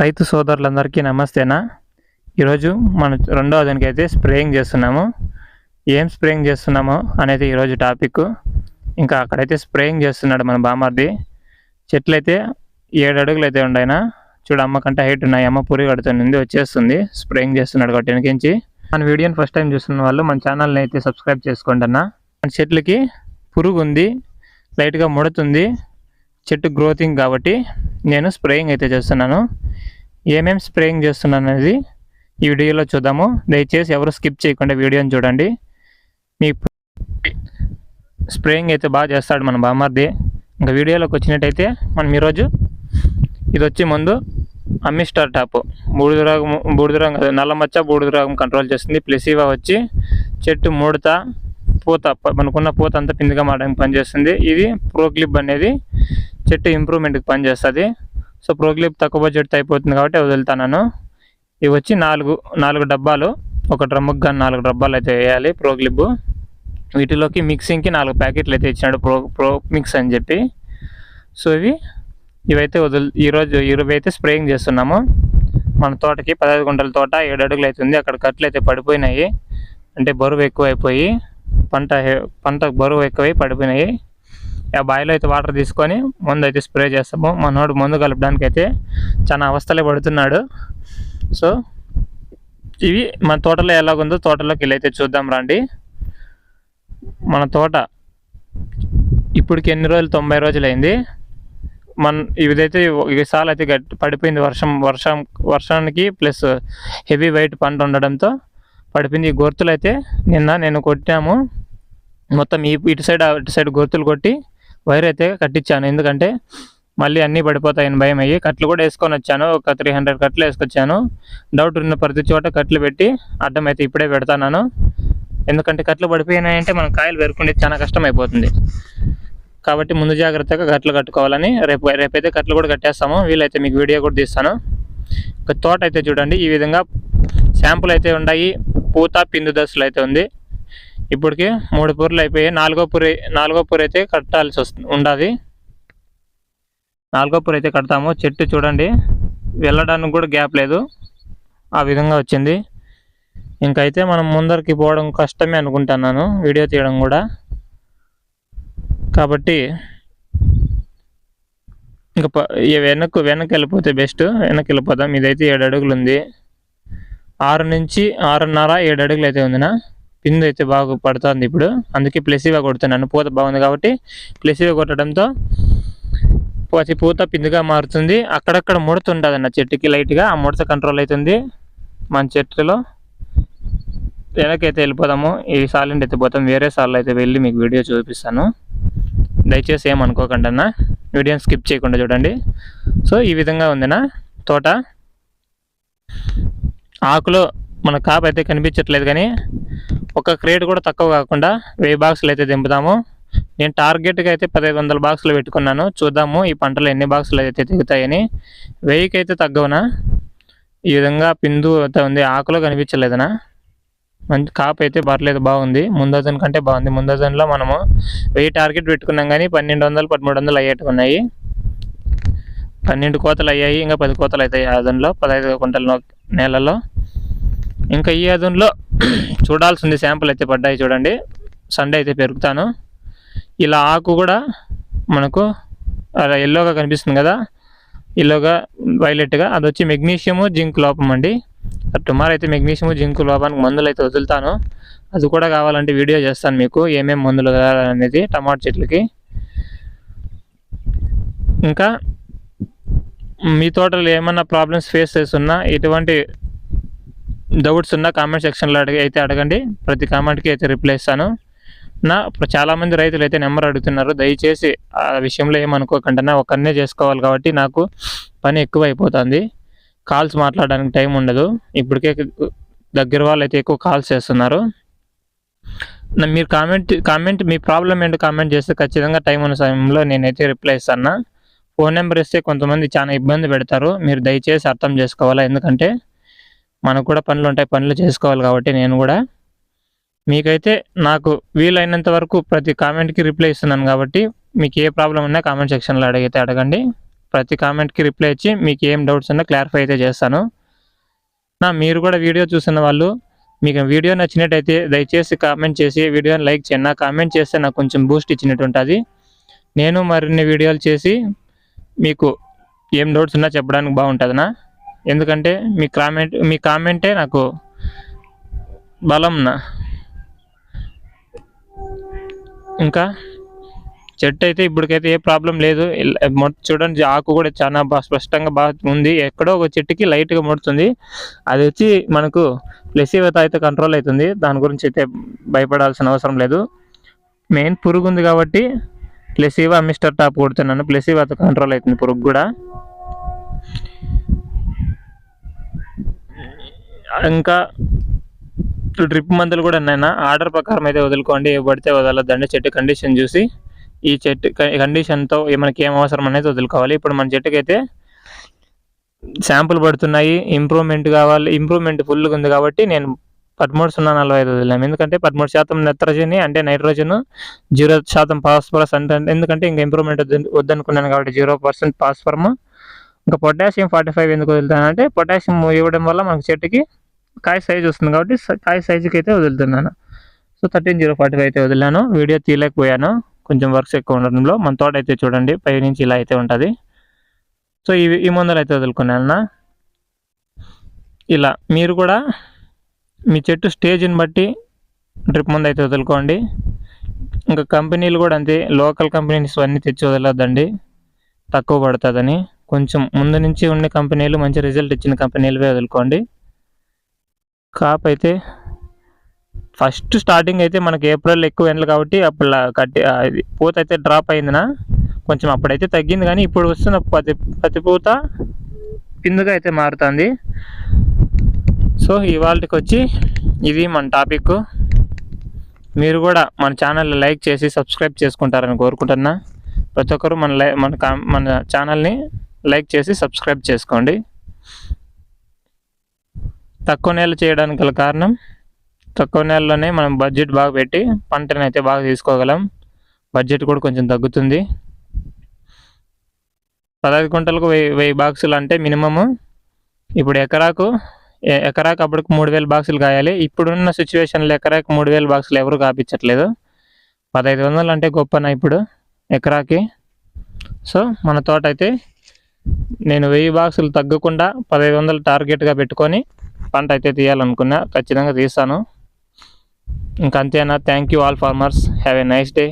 రైతు సోదరులందరికీ నమస్తేనా? ఈరోజు మన రెండవ దానికి అయితే స్ప్రేయింగ్ చేస్తున్నాము. ఏం స్ప్రేయింగ్ చేస్తున్నామో అనేది ఈరోజు టాపిక్. ఇంకా అక్కడైతే స్ప్రేయింగ్ చేస్తున్నాడు మన బామర్ది. చెట్లు అయితే ఏడు అడుగులు అయితే ఉన్నాయన చూడు అమ్మ కంటే హైట్ ఉన్నాయి. అమ్మ పురి కడుతుంది వచ్చేస్తుంది. స్ప్రేయింగ్ చేస్తున్నాడు కాబట్టి వెనకించి. మన వీడియోని ఫస్ట్ టైం చూస్తున్న వాళ్ళు మన ఛానల్ని అయితే సబ్స్క్రైబ్ చేసుకోండి అన్న మన చెట్లకి పురుగు ఉంది లైట్గా ముడుతుంది. చెట్టు గ్రోతింగ్ కాబట్టి నేను స్ప్రేయింగ్ అయితే చేస్తున్నాను. ఏమేం స్ప్రేయింగ్ చేస్తున్నాను అనేది ఈ వీడియోలో చూద్దాము. దయచేసి ఎవరు స్కిప్ చేయకుండా వీడియోని చూడండి. మీ స్ప్రేయింగ్ అయితే బాగా చేస్తాడు మన బామ్మర్ది. ఇంకా వీడియోలోకి వచ్చినట్టయితే మనం ఈరోజు ఇది వచ్చి ముందు అమ్మిస్టార్ టాప్. బూడిద రోగం బూడిద రోగం నల్లమచ్చ నల్ల మచ్చ బూడిద రోగం కంట్రోల్ చేస్తుంది. ప్లెసివా వచ్చి చెట్టు ముడత పూత మనకున్న పూత అంతా పిందిగా మారడానికి పనిచేస్తుంది. ఇది ప్రోక్లిప్ అనేది చెట్టు ఇంప్రూవ్మెంట్కి పనిచేస్తుంది. సో ప్రోగ్లిప్ తక్కువ బడ్జెట్తో అయిపోతుంది కాబట్టి వదులుతాను ఇవి వచ్చి నాలుగు నాలుగు డబ్బాలు. ఒక డ్రమ్ముకి కానీ నాలుగు డబ్బాలు అయితే వేయాలి ప్రోగ్లిప్. వీటిలోకి మిక్సింగ్కి నాలుగు ప్యాకెట్లు అయితే ఇచ్చినాడు ప్రో ప్రో మిక్స్ అని చెప్పి. సో ఇవి ఇవైతే వదులు ఈరోజు ఇరవై అయితే స్ప్రేయింగ్ చేస్తున్నాము. మన తోటకి పదహైదు గుంటల తోట ఏడు అడుగులు అవుతుంది అక్కడ కట్లు అయితే పడిపోయినాయి. అంటే బరువు ఎక్కువైపోయి పంట పంట బరువు ఎక్కువై పడిపోయినాయి. ఆ బావిలో అయితే వాటర్ తీసుకొని మందు అయితే స్ప్రే చేస్తాము. మనోడు మందు కలపడానికి అయితే చాలా అవస్థలే పడుతున్నాడు. సో ఇవి మన తోటలో ఎలాగుందో తోటలోకి వెళ్ళి అయితే చూద్దాం రండి. మన తోట ఇప్పటికి ఎన్ని రోజులు? తొంభై రోజులు అయింది మన ఇదైతే ఈసారి అయితే గట్టి పడిపోయింది వర్షం వర్షం వర్షానికి ప్లస్ హెవీ వెయిట్ పంట ఉండడంతో పడిపోయింది. ఈ గొర్తులు అయితే నిన్న నేను కొట్టాము. మొత్తం ఈ ఇటు సైడ్ అటు సైడ్ గొర్తులు కొట్టి వైర్ అయితే కట్టించాను. ఎందుకంటే మళ్ళీ అన్నీ పడిపోతాయని భయం అయ్యి కట్లు కూడా వేసుకొని వచ్చాను. ఒక త్రీ హండ్రెడ్ కట్లు వేసుకొచ్చాను. డౌట్ ఉన్న ప్రతి చోట కట్లు పెట్టి అడ్డం అయితే ఇప్పుడే పెడతాను ఎందుకంటే కట్లు పడిపోయినాయంటే మనం కాయలు పెరుకుంటే చాలా కష్టం అయిపోతుంది కాబట్టి ముందు జాగ్రత్తగా కట్లు కట్టుకోవాలని రేపు రేపైతే కట్లు కూడా కట్టేస్తాము. వీలైతే మీకు వీడియో కూడా తీస్తాను. ఒక తోట అయితే చూడండి. ఈ విధంగా శాంపుల్ అయితే ఉన్నాయి. పూత పిందు దశలు అయితే ఉంది. ఇప్పటికి మూడు పూర్లు అయిపోయాయి నాలుగో పూరి నాలుగో పూర అయితే కట్టాల్సి వస్తుంది ఉండాలి నాలుగో పూర అయితే కడతాము. చెట్టు చూడండి. వెళ్ళడానికి కూడా గ్యాప్ లేదు. ఆ విధంగా వచ్చింది. ఇంకైతే మనం ముందరికి పోవడం కష్టమే అనుకుంటున్నాను. వీడియో తీయడం కూడా. కాబట్టి ఇంకా వెనక్కు వెనక్కి వెళ్ళిపోతే బెస్ట్ వెనక్కి వెళ్ళిపోతాం ఇదైతే ఏడు అడుగులు ఉంది. ఆరు నుంచి ఆరున్నర ఏడు అడుగులు అయితే ఉందినా? పిండి అయితే బాగా పడుతుంది ఇప్పుడు. అందుకే ప్లెసివా కొడుతున్నాను పూత బాగుంది కాబట్టి ప్లెసివా కొట్టడంతో ప్రతి పూత పిందుగా మారుతుంది. అక్కడక్కడ ముడత ఉంటుంది అన్న చెట్టుకి లైట్గా. ఆ ముడత కంట్రోల్ అవుతుంది మన చెట్టులో. వెనకైతే వెళ్ళిపోదాము. ఈ సాలింటి అయితే పోతాం. వేరే సార్లు అయితే వెళ్ళి మీకు వీడియో చూపిస్తాను. దయచేసి ఏమనుకోకండి అన్న. వీడియోని స్కిప్ చేయకుండా చూడండి. సో ఈ విధంగా ఉందినా తోట. ఆకులో మన కాపు అయితే కనిపించట్లేదు కానీ ఒక క్రేట్ కూడా తక్కువ కాకుండా వెయ్యి బాక్సులు అయితే దింపుదాము. నేను టార్గెట్గా అయితే పదహైదు వందల బాక్సులు పెట్టుకున్నాను. చూద్దాము ఈ పంటలో ఎన్ని బాక్సులు అయితే దిగుతాయని వెయ్యికి అయితే తగ్గవునా? ఈ విధంగా పిందు అయితే ఉంది. ఆకులో కనిపించలేదనా? మంచి కాపు అయితే పర్లేదు బాగుంది. ముందజన్ కంటే బాగుంది. ముందజన్లో మనము వెయ్యి టార్గెట్ పెట్టుకున్నాం కానీ పన్నెండు వందలు పదమూడు వందలు అయ్యేట్టు ఉన్నాయి. పన్నెండు కోతలు అయ్యాయి ఇంకా పది కోతలు అవుతాయి ఆదంలో పదహైదు కుంటల నేలలో. ఇంకా ఈ అదున్లో చూడాల్సింది శాంపుల్ అయితే పడ్డాయి చూడండి. సండే అయితే పెరుగుతాను. ఇలా ఆకు కూడా మనకు అలా ఎల్లోగా కనిపిస్తుంది కదా. ఎల్లోగా వైలెట్గా అది వచ్చి మెగ్నీషియము జింక్ లోపం అండి. టుమారో అయితే మెగ్నీషియం జింక్ లోపానికి మందులు అయితే వదులుతాను. అది కూడా కావాలంటే వీడియో చేస్తాను మీకు ఏమేమి మందులు అనేది టమాటా చెట్లకి. ఇంకా మీ తోటలో ఏమన్నా ప్రాబ్లమ్స్ ఫేస్ చేస్తున్నా ఎటువంటి డౌట్స్ ఉన్నా కామెంట్ సెక్షన్లో అడిగి అయితే అడగండి. ప్రతి కామెంట్కి అయితే రిప్లై ఇస్తాను. నా ఇప్పుడు చాలామంది రైతులు అయితే నెంబర్ అడుగుతున్నారు. దయచేసి ఆ విషయంలో ఏమనుకోకుండా నా ఒకరినే చేసుకోవాలి కాబట్టి నాకు పని ఎక్కువ అయిపోతుంది కాల్స్ మాట్లాడడానికి టైం ఉండదు. ఇప్పటికే దగ్గర వాళ్ళు అయితే ఎక్కువ కాల్స్ చేస్తున్నారు. నా- మీరు కామెంట్ కామెంట్ మీ ప్రాబ్లం ఏంటో కామెంట్ చేస్తే ఖచ్చితంగా టైం ఉన్న సమయంలో నేనైతే రిప్లై ఇస్తాను. ఫోన్ నెంబర్ ఇస్తే కొంతమంది చాలా ఇబ్బంది పెడతారు. మీరు దయచేసి అర్థం చేసుకోవాలా? ఎందుకంటే మనకు కూడా పనులు ఉంటాయి పనులు చేసుకోవాలి కాబట్టి నేను కూడా. మీకైతే నాకు వీలైనంత వరకు ప్రతి కామెంట్కి రిప్లై ఇస్తున్నాను కాబట్టి మీకు ఏ ప్రాబ్లం ఉన్నా కామెంట్ సెక్షన్లో అడిగితే అడగండి. ప్రతి కామెంట్కి రిప్లై ఇచ్చి మీకు ఏం డౌట్స్ ఉన్నా క్లారిఫై అయితే చేస్తాను. నా మీరు కూడా వీడియో చూసిన వాళ్ళు మీకు వీడియో నచ్చినట్టయితే దయచేసి కామెంట్ చేసి వీడియోని లైక్ చేయండి. నా కామెంట్ చేస్తే నాకు కొంచెం బూస్ట్ ఇచ్చినట్టు ఉంటుంది. నేను మరిన్ని వీడియోలు చేసి మీకు ఏం డౌట్స్ ఉన్నా చెప్పడానికి బాగుంటుందినా ఎందుకంటే మీ కామెంట్ మీ కామెంటే నాకు బలం ఇంకా చెట్టు అయితే ఇప్పటికైతే ఏ ప్రాబ్లం లేదు. మొ- చూడండి ఆకు కూడా చాలా బాగా స్పష్టంగా బాగా ఉంది. ఎక్కడో ఒక చెట్టుకి లైట్గా ముడుతుంది. అది వచ్చి మనకు ప్లెసివత అయితే కంట్రోల్ అవుతుంది. దాని గురించి అయితే భయపడాల్సిన అవసరం లేదు. మెయిన్ పురుగు ఉంది కాబట్టి ప్లెసివా మిస్టర్ టాప్ కొడుతున్నాను. ప్లెసివాత కంట్రోల్ అవుతుంది పురుగు కూడా. ఇంకా డ్రిప్ మందులు కూడా ఉన్నాయన్న. ఆర్డర్ ప్రకారం అయితే వదులుకోండి. ఏ పడితే వదలొద్దండి చెట్టు కండిషన్ చూసి ఈ చెట్టు కండిషన్తో మనకి ఏం అవసరం అనేది వదులుకోవాలి. ఇప్పుడు మన చెట్టుకి అయితే శాంపుల్ పడుతున్నాయి. ఇంప్రూవ్మెంట్ కావాలి. ఇంప్రూవ్మెంట్ ఫుల్గా ఉంది కాబట్టి నేను పదమూడు సున్నా నలభై ఐదు వదిలాం ఎందుకంటే పదమూడు శాతం నత్రజని అంటే నైట్రోజన్ జీరో శాతం ఫాస్ఫరస్ అంటే ఎందుకంటే ఇంకా ఇంప్రూవ్మెంట్ వద్దనుకున్నాను కాబట్టి జీరో పర్సెంట్ ఫాస్ఫరమ్ ఇంకా పొటాషియం ఫార్టీ ఫైవ్ ఎందుకు వదులుతానంటే పొటాషియం ఇవ్వడం వల్ల మనకు చెట్టుకి కాయ సైజ్ వస్తుంది కాబట్టి కాయ సైజుకి అయితే వదులుతున్నాను. So thirteen zero forty five అయితే వదిలాను. వీడియో తీయలేకపోయాను. కొంచెం వర్క్స్ ఎక్కువ ఉండడంలో. మన తోట అయితే చూడండి. పై నుంచి ఇలా అయితే ఉంటుంది. సో ఇవి ఈ మందులు అయితే వదులుకున్నాను ఇలా మీరు కూడా మీ చెట్టు స్టేజ్ని బట్టి డ్రిప్ మందు అయితే వదులుకోండి. ఇంకా కంపెనీలు కూడా అంతే. లోకల్ కంపెనీస్ అన్నీ తెచ్చి వదలొద్దండి. తక్కువ పడుతుందని. కొంచెం ముందు నుంచి ఉండే కంపెనీలు మంచి రిజల్ట్ ఇచ్చిన కంపెనీలవే వదులుకోండి. కాప్ అయితే ఫస్ట్ స్టార్టింగ్ అయితే మనకి ఏప్రిల్ ఎక్కువ ఎండలు కాబట్టి అప్పుడు లా- కట్టి ఇది పూత అయితే డ్రాప్ అయిందినా. కొంచెం అప్పుడైతే తగ్గింది కానీ ఇప్పుడు వస్తున్న పతి పత్తి పూత పిందుగా అయితే మారుతుంది. సో ఇవాళకి వచ్చి ఇది మన టాపిక్ మీరు కూడా మన ఛానల్ లైక్ చేసి సబ్స్క్రైబ్ చేసుకుంటారని కోరుకుంటున్నా. ప్రతి ఒక్కరు మన లై మన మన ఛానల్ని లైక్ చేసి సబ్స్క్రైబ్ చేసుకోండి. తక్కువ నెలలు చేయడానికి గల కారణం? తక్కువ నేలలోనే మనం బడ్జెట్ బాగా పెట్టి పంటని అయితే బాగా తీసుకోగలం. బడ్జెట్ కూడా కొంచెం తగ్గుతుంది. పదహైదు గుంటలకు వెయ్యి వెయ్యి బాక్సులు అంటే మినిమము. ఇప్పుడు ఎకరాకు ఎకరాకు అప్పటికి మూడు వేల బాక్సులు కాయాలి. ఇప్పుడున్న సిచ్యువేషన్లో ఎకరాకు మూడు వేల బాక్సులు ఎవరు కాపించట్లేదు. పదహైదు వందలు అంటే గొప్పనా ఇప్పుడు ఎకరాకి? సో మన తోట అయితే నేను వెయ్యి బాక్సులు తగ్గకుండా పదహైదు వందలు టార్గెట్గా పెట్టుకొని పంట అయితే తీయాలనుకున్నా ఖచ్చితంగా తీస్తాను. ఇంకంతేనా thank you all farmers have a nice day